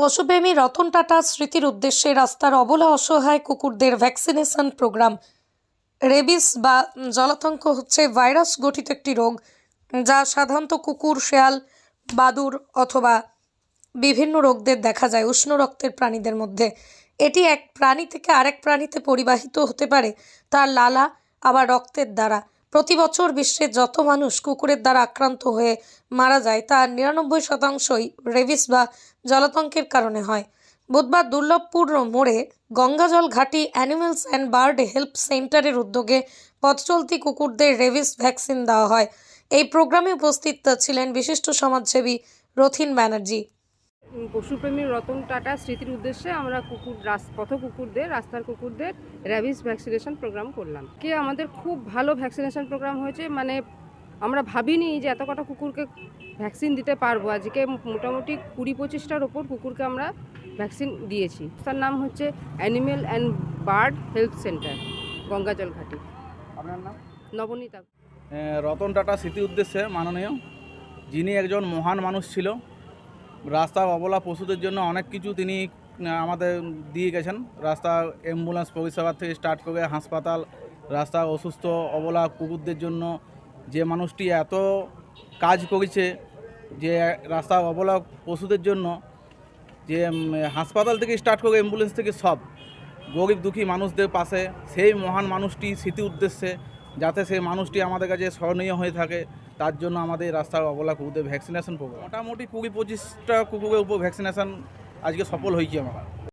পশুপ্রেমী রতন টাটা স্মৃতির উদ্দেশ্যে রাস্তার অবলা অসহায় কুকুরদের ভ্যাকসিনেশন প্রোগ্রাম রেবিস বা জলাতঙ্ক হচ্ছে ভাইরাস গঠিত একটি রোগ, যা সাধারণত কুকুর, শেয়াল, বাদুর অথবা বিভিন্ন রোগদের দেখা যায় উষ্ণ রক্তের প্রাণীদের মধ্যে। এটি এক প্রাণী থেকে আরেক প্রাণীতে পরিবাহিত হতে পারে, তার লালা আবার রক্তের দ্বারা। প্রতি বছর বিশ্বে যত মানুষ কুকুরের দ্বারা আক্রান্ত হয়ে মারা যায়, তার নিরানব্বই শতাংশই রেবিস বা জলাতঙ্কের কারণে হয়। বুধবার দুর্লভপুর মোড়ে গঙ্গাজল ঘাটি অ্যানিমেলস অ্যান্ড বার্ড হেল্প সেন্টারের উদ্যোগে পথচলতি কুকুরদের রেবিস ভ্যাকসিন দেওয়া হয়। এই প্রোগ্রামে উপস্থিত ছিলেন বিশিষ্ট সমাজসেবী রথিন ব্যানার্জি। পশুপ্রেমী রতন টাটা স্মৃতির উদ্দেশ্যে আমরা কুকুর রাস- পথ কুকুরদের রাস্তার কুকুরদের র্যাবিস ভ্যাকসিনেশন প্রোগ্রাম করলাম। কে আমাদের খুব ভালো ভ্যাকসিনেশন প্রোগ্রাম হয়েছে মানে আমরা ভাবিনি যে এত কটা কুকুরকে ভ্যাকসিন দিতে পারব। আজকে মোটামুটি কুড়ি পঁচিশটার ওপর কুকুরকে আমরা ভ্যাকসিন দিয়েছি। তার নাম হচ্ছে animal and bird health centre Gangajal Ghati. আপনার নাম? নবনীতা। রতন টাটা স্মৃতি উদ্দেশ্যে মাননীয়। যিনি একজন মহান মানুষ ছিল রাস্তা অবলা পশুদের জন্য অনেক কিছু তিনি আমাদের দিয়ে গেছেন। রাস্তা অ্যাম্বুলেন্স পরিষেবা থেকে স্টার্ট করে হাসপাতাল, রাস্তা অসুস্থ, অবলা কুকুরদের জন্য যে মানুষটি এত কাজ করেছে যে রাস্তা অবলা পশুদের জন্য যে হাসপাতাল থেকে স্টার্ট করে অ্যাম্বুলেন্স থেকে সব গরিব দুঃখী মানুষদের পাশে সেই মহান মানুষটি স্মৃতি উদ্দেশ্যে যাতে সেই মানুষটি আমাদের কাছে স্মরণীয় হয়ে থাকে, তার জন্য আমাদের রাস্তার অবলা কুকুরদের ভ্যাকসিনেশন প্রোগ্রাম মোটামুটি কুড়ি পঁচিশটা কুকুরের উপর ভ্যাকসিনেশন আজকে সফল হয়েছে আমার।